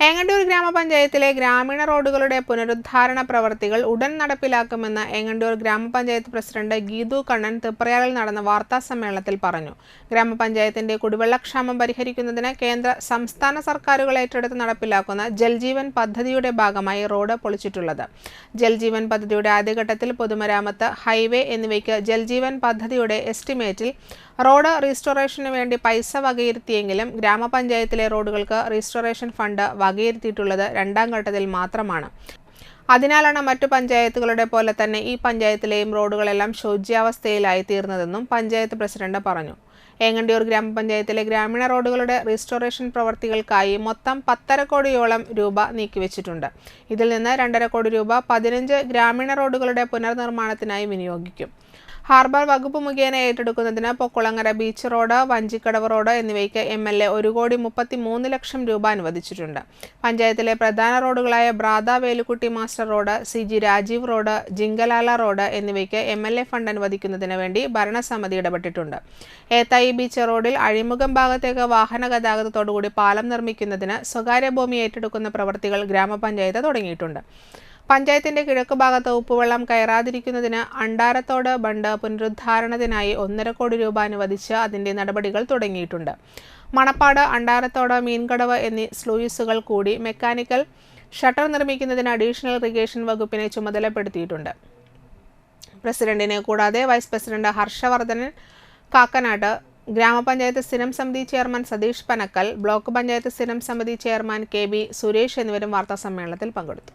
ഏങ്ങണ്ടൂർ ഗ്രാമപഞ്ചായത്തിലെ ഗ്രാമീണ റോഡുകളുടെ പുനരുദ്ധാരണ പ്രവർത്തികൾ ഉടൻ നടപ്പിലാക്കുമെന്ന് എങ്ങണ്ടൂർ ഗ്രാമപഞ്ചായത്ത് പ്രസിഡന്റ് ഗീതു കണ്ണൻ തിപ്രയാറിൽ നടന്ന വാർത്താ സമ്മേളനത്തിൽ പറഞ്ഞു. ഗ്രാമപഞ്ചായത്തിന്റെ കുടിവെള്ളക്ഷാമം പരിഹരിക്കുന്നതിന് കേന്ദ്ര സംസ്ഥാന സർക്കാരുകൾ ഏറ്റെടുത്ത് നടപ്പിലാക്കുന്ന ജൽജീവൻ പദ്ധതിയുടെ ഭാഗമായി റോഡ് പൊളിച്ചിട്ടുള്ളത്. ജൽജീവൻ പദ്ധതിയുടെ ആദ്യഘട്ടത്തിൽ പൊതുമരാമത്ത് ഹൈവേ എന്നിവയ്ക്ക് ജൽജീവൻ പദ്ധതിയുടെ എസ്റ്റിമേറ്റിൽ റോഡ് റീസ്റ്റോറേഷന് വേണ്ടി പൈസ വകയിരുത്തിയെങ്കിലും ഗ്രാമപഞ്ചായത്തിലെ റോഡുകൾക്ക് റീസ്റ്റോറേഷൻ ഫണ്ട് വകയിരുത്തിയിട്ടുള്ളത് രണ്ടാം ഘട്ടത്തിൽ മാത്രമാണ്. അതിനാലാണ് മറ്റു പഞ്ചായത്തുകളുടെ പോലെ തന്നെ ഈ പഞ്ചായത്തിലെയും റോഡുകളെല്ലാം ശോച്യാവസ്ഥയിലായി തീർന്നതെന്നും പഞ്ചായത്ത് പ്രസിഡന്റ് പറഞ്ഞു. ഏങ്ങണ്ടിയൂർ ഗ്രാമപഞ്ചായത്തിലെ ഗ്രാമീണ റോഡുകളുടെ റീസ്റ്റോറേഷൻ പ്രവർത്തികൾക്കായി മൊത്തം പത്തര കോടിയോളം രൂപ നീക്കിവെച്ചിട്ടുണ്ട്. ഇതിൽ നിന്ന് രണ്ടര കോടി രൂപ പതിനഞ്ച് ഗ്രാമീണ റോഡുകളുടെ പുനർനിർമ്മാണത്തിനായി വിനിയോഗിക്കും. ഹാർബർ വകുപ്പ് മുഖേന ഏറ്റെടുക്കുന്നതിന് Pokkulangara beach road Vanchikkadavu road എന്നിവയ്ക്ക് എം എൽ എ ഒരു കോടി മുപ്പത്തി മൂന്ന് ലക്ഷം രൂപ അനുവദിച്ചിട്ടുണ്ട്. പഞ്ചായത്തിലെ പ്രധാന റോഡുകളായ ബ്രാദ Velukutty master road C G Rajeev road Jinkalala road എന്നിവയ്ക്ക് എം എൽ എ ഫണ്ട് അനുവദിക്കുന്നതിന് വേണ്ടി ഭരണസമിതി ഇടപെട്ടിട്ടുണ്ട്. ഏത്തായി ബീച്ച് റോഡിൽ അഴിമുഖം ഭാഗത്തേക്ക് വാഹന ഗതാഗതത്തോടുകൂടി പാലം നിർമ്മിക്കുന്നതിന് സ്വകാര്യ ഭൂമി ഏറ്റെടുക്കുന്ന പ്രവൃത്തികൾ ഗ്രാമപഞ്ചായത്ത് തുടങ്ങിയിട്ടുണ്ട്. പഞ്ചായത്തിന്റെ കിഴക്ക് ഭാഗത്ത് ഉപ്പുവെള്ളം കയറാതിരിക്കുന്നതിന് അണ്ടാരത്തോട് ബണ്ട് പുനരുദ്ധാരണത്തിനായി ഒന്നര കോടി രൂപ അനുവദിച്ച് അതിന്റെ നടപടികൾ തുടങ്ങിയിട്ടുണ്ട്. മണപ്പാട് അണ്ടാരത്തോട് മീൻകടവ് എന്നീ സ്ലൂയിസുകൾ കൂടി മെക്കാനിക്കൽ ഷട്ടർ നിർമ്മിക്കുന്നതിന് അഡീഷണൽ ഇറിഗേഷൻ വകുപ്പിനെ ചുമതലപ്പെടുത്തിയിട്ടുണ്ട്. പ്രസിഡന്റിനെ കൂടാതെ വൈസ് പ്രസിഡന്റ് ഹർഷവർദ്ധനൻ കാക്കനാട് ഗ്രാമപഞ്ചായത്ത് സ്ഥിരം സമിതി ചെയർമാൻ സതീഷ് പനക്കൽ ബ്ലോക്ക് പഞ്ചായത്ത് സ്ഥിരം സമിതി ചെയർമാൻ കെ ബി സുരേഷ് എന്നിവരും വാർത്താസമ്മേളനത്തിൽ പങ്കെടുത്തു.